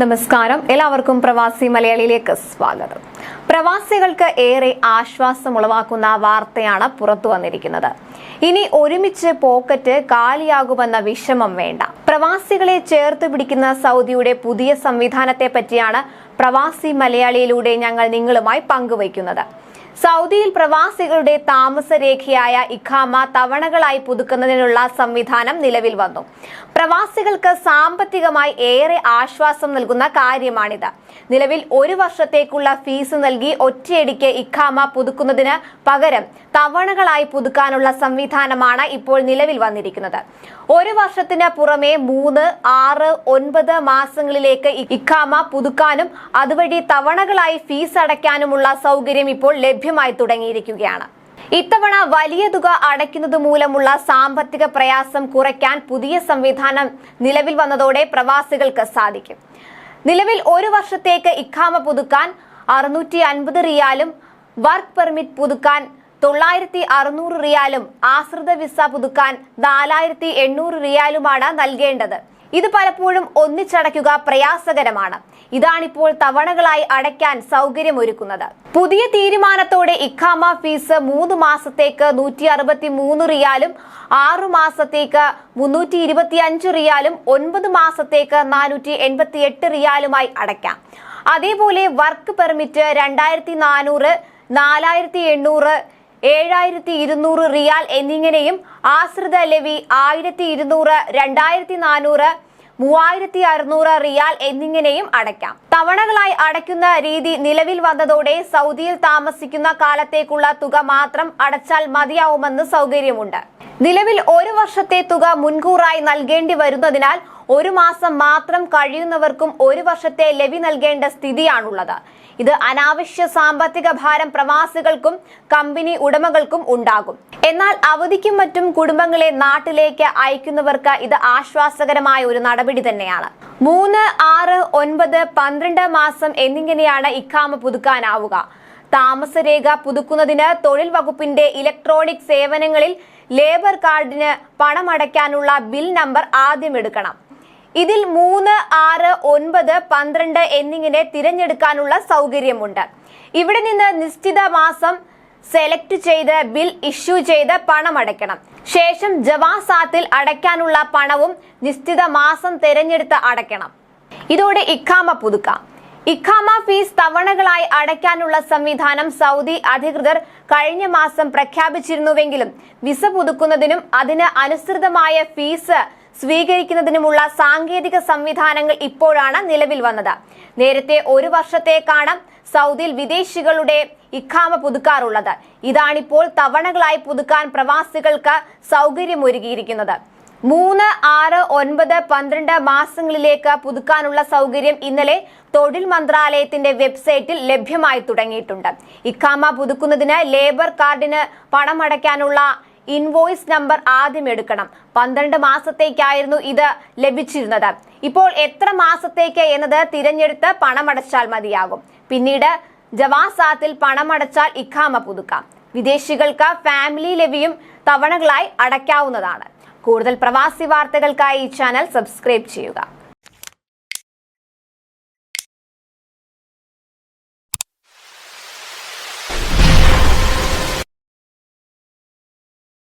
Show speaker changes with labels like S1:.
S1: നമസ്കാരം. എല്ലാവർക്കും പ്രവാസി മലയാളിയിലേക്ക് സ്വാഗതം. പ്രവാസികൾക്ക് ഏറെ ആശ്വാസം ആശ്വാസമുളവാക്കുന്ന വാർത്തയാണ് പുറത്തു വന്നിരിക്കുന്നത്. ഇനി ഒരുമിച്ച് പോക്കറ്റ് കാലിയാകുമെന്ന വിഷമം വേണ്ട. പ്രവാസികളെ ചേർത്ത് പിടിക്കുന്ന സൗദിയുടെ പുതിയ സംവിധാനത്തെ പറ്റിയാണ് പ്രവാസി മലയാളിയിലൂടെ ഞങ്ങൾ നിങ്ങളുമായി പങ്കുവയ്ക്കുന്നത്. സൗദിയിൽ പ്രവാസികളുടെ താമസരേഖയായ ഇഖാമ തവണകളായി പുതുക്കുന്നതിനുള്ള സംവിധാനം നിലവിൽ വന്നു. പ്രവാസികൾക്ക് സാമ്പത്തികമായി ഏറെ ആശ്വാസം നൽകുന്ന കാര്യമാണിത്. നിലവിൽ ഒരു വർഷത്തേക്കുള്ള ഫീസ് നൽകി ഒറ്റയടിക്ക് ഇഖാമ പുതുക്കുന്നതിന് പകരം തവണകളായി പുതുക്കാനുള്ള സംവിധാനമാണ് ഇപ്പോൾ നിലവിൽ വന്നിരിക്കുന്നത്. ഒരു വർഷത്തിന് പുറമെ മൂന്ന് ആറ് ഒൻപത് മാസങ്ങളിലേക്ക് ഇഖാമ പുതുക്കാനും അതുവഴി തവണകളായി ഫീസ് അടയ്ക്കാനുമുള്ള സൗകര്യം ഇപ്പോൾ ലഭ്യമായി തുടങ്ങിയിരിക്കുകയാണ്. ഇത്തവണ വലിയ തുക അടയ്ക്കുന്നത് മൂലമുള്ള സാമ്പത്തിക പ്രയാസം കുറയ്ക്കാൻ പുതിയ സംവിധാനം നിലവിൽ വന്നതോടെ പ്രവാസികൾക്ക് സാധിക്കും. നിലവിൽ ഒരു വർഷത്തേക്ക് ഇഖാമ പുതുക്കാൻ അറുന്നൂറ്റി അൻപത് റിയാലും വർക്ക് പെർമിറ്റ് പുതുക്കാൻ തൊള്ളായിരത്തി അറുന്നൂറ് റിയാലും ആശ്രിത വിസ പുതുക്കാൻ നാലായിരത്തി എണ്ണൂറ് റിയാലുമാണ് നൽകേണ്ടത്. ഇത് പലപ്പോഴും ഒന്നിച്ചടയ്ക്കുക പ്രയാസകരമാണ്. ഇതാണിപ്പോൾ തവണകളായി അടയ്ക്കാൻ സൗകര്യമൊരുക്കുന്നത്. പുതിയ തീരുമാനത്തോടെ ഇഖാമ ഫീസ് മൂന്ന് മാസത്തേക്ക് നൂറ്റി അറുപത്തി മൂന്ന് റിയാലും ആറു മാസത്തേക്ക് മുന്നൂറ്റി ഇരുപത്തി അഞ്ച് റിയാലും ഒൻപത് മാസത്തേക്ക് നാനൂറ്റി എൺപത്തി എട്ട് റിയാലുമായി അടയ്ക്കാം. അതേപോലെ വർക്ക് പെർമിറ്റ് രണ്ടായിരത്തി നാനൂറ് നാലായിരത്തി എണ്ണൂറ് ഏഴായിരത്തി ഇരുന്നൂറ് റിയാൽ എന്നിങ്ങനെയും ആശ്രിത ലവി ആയിരത്തി ഇരുന്നൂറ് രണ്ടായിരത്തി നാനൂറ് മൂവായിരത്തി അറുന്നൂറ് റിയാൽ എന്നിങ്ങനെയും അടയ്ക്കാം. തവണകളായി അടയ്ക്കുന്ന രീതി നിലവിൽ വന്നതോടെ സൗദിയിൽ താമസിക്കുന്ന കാലത്തേക്കുള്ള തുക മാത്രം അടച്ചാൽ മതിയാവുമെന്ന് സൗകര്യമുണ്ട്. നിലവിൽ ഒരു വർഷത്തെ തുക മുൻകൂറായി നൽകേണ്ടി വരുന്നതിനാൽ ഒരു മാസം മാത്രം കഴിയുന്നവർക്കും ഒരു വർഷത്തെ ലവി നൽകേണ്ട സ്ഥിതിയാണുള്ളത്. ഇത് അനാവശ്യ സാമ്പത്തിക ഭാരം പ്രവാസികൾക്കും കമ്പനി ഉടമകൾക്കും ഉണ്ടാകും. എന്നാൽ അവധിക്കും മറ്റും കുടുംബങ്ങളെ നാട്ടിലേക്ക് അയക്കുന്നവർക്ക് ഇത് ആശ്വാസകരമായ ഒരു നടപടി തന്നെയാണ്. മൂന്ന് ആറ് ഒൻപത് പന്ത്രണ്ട് മാസം എന്നിങ്ങനെയാണ് ഇക്കാമ പുതുക്കാനാവുക. താമസരേഖ പുതുക്കുന്നതിന് തൊഴിൽ വകുപ്പിന്റെ ഇലക്ട്രോണിക് സേവനങ്ങളിൽ ലേബർ കാർഡിന് പണമടയ്ക്കാനുള്ള ബിൽ നമ്പർ ആദ്യം എടുക്കണം. ഇതിൽ മൂന്ന് ആറ് ഒൻപത് പന്ത്രണ്ട് എന്നിങ്ങനെ തിരഞ്ഞെടുക്കാനുള്ള സൗകര്യമുണ്ട്. ഇവിടെ നിന്ന് നിശ്ചിത മാസം സെലക്ട് ചെയ്ത് ബിൽ ഇഷ്യൂ ചെയ്ത് പണം അടയ്ക്കണം ശേഷം ജവാസാത്തിൽ അടയ്ക്കാനുള്ള പണവും നിശ്ചിത മാസം തിരഞ്ഞെടുത്ത് അടയ്ക്കണം. ഇതോടെ ഇഖാമ പുതുക്കാം. ഇഖാമ ഫീസ് തവണകളായി അടയ്ക്കാനുള്ള സംവിധാനം സൗദി അധികൃതർ കഴിഞ്ഞ മാസം പ്രഖ്യാപിച്ചിരുന്നുവെങ്കിലും വിസ പുതുക്കുന്നതിനും അതിന് അനുസൃതമായ ഫീസ് സ്വീകരിക്കുന്നതിനുമുള്ള സാങ്കേതിക സംവിധാനങ്ങൾ ഇപ്പോഴാണ് നിലവിൽ വന്നത്. നേരത്തെ ഒരു വർഷത്തേക്കാണ് സൗദിയിൽ വിദേശികളുടെ ഇഖാമ പുതുക്കാറുള്ളത്. ഇതാണിപ്പോൾ തവണകളായി പുതുക്കാൻ പ്രവാസികൾക്ക് സൗകര്യമൊരുക്കിയിരിക്കുന്നത്. മൂന്ന് ആറ് ഒൻപത് പന്ത്രണ്ട് മാസങ്ങളിലേക്ക് പുതുക്കാനുള്ള സൗകര്യം ഇന്നലെ തൊഴിൽ മന്ത്രാലയത്തിന്റെ വെബ്സൈറ്റിൽ ലഭ്യമായി തുടങ്ങിയിട്ടുണ്ട്. ഇഖാമ പുതുക്കുന്നതിന് ലേബർ കാർഡിന് പണമടയ്ക്കാനുള്ള ഇൻവോയ്സ് നമ്പർ ആദ്യം എടുക്കണം. പന്ത്രണ്ട് മാസത്തേക്കായിരുന്നു ഇത് ലഭിച്ചിരുന്നത്. ഇപ്പോൾ എത്ര മാസത്തേക്ക് എന്നത് തിരഞ്ഞെടുത്ത് പണമടച്ചാൽ മതിയാകും. പിന്നീട് ജവാസാത്തിൽ പണമടച്ചാൽ ഇഖാമ പുതുക്കാം. വിദേശികൾക്ക് ഫാമിലി ലെവിയും തവണകളായി അടയ്ക്കാവുന്നതാണ്. കൂടുതൽ പ്രവാസി വാർത്തകൾക്കായി ഈ ചാനൽ സബ്സ്ക്രൈബ് ചെയ്യുക.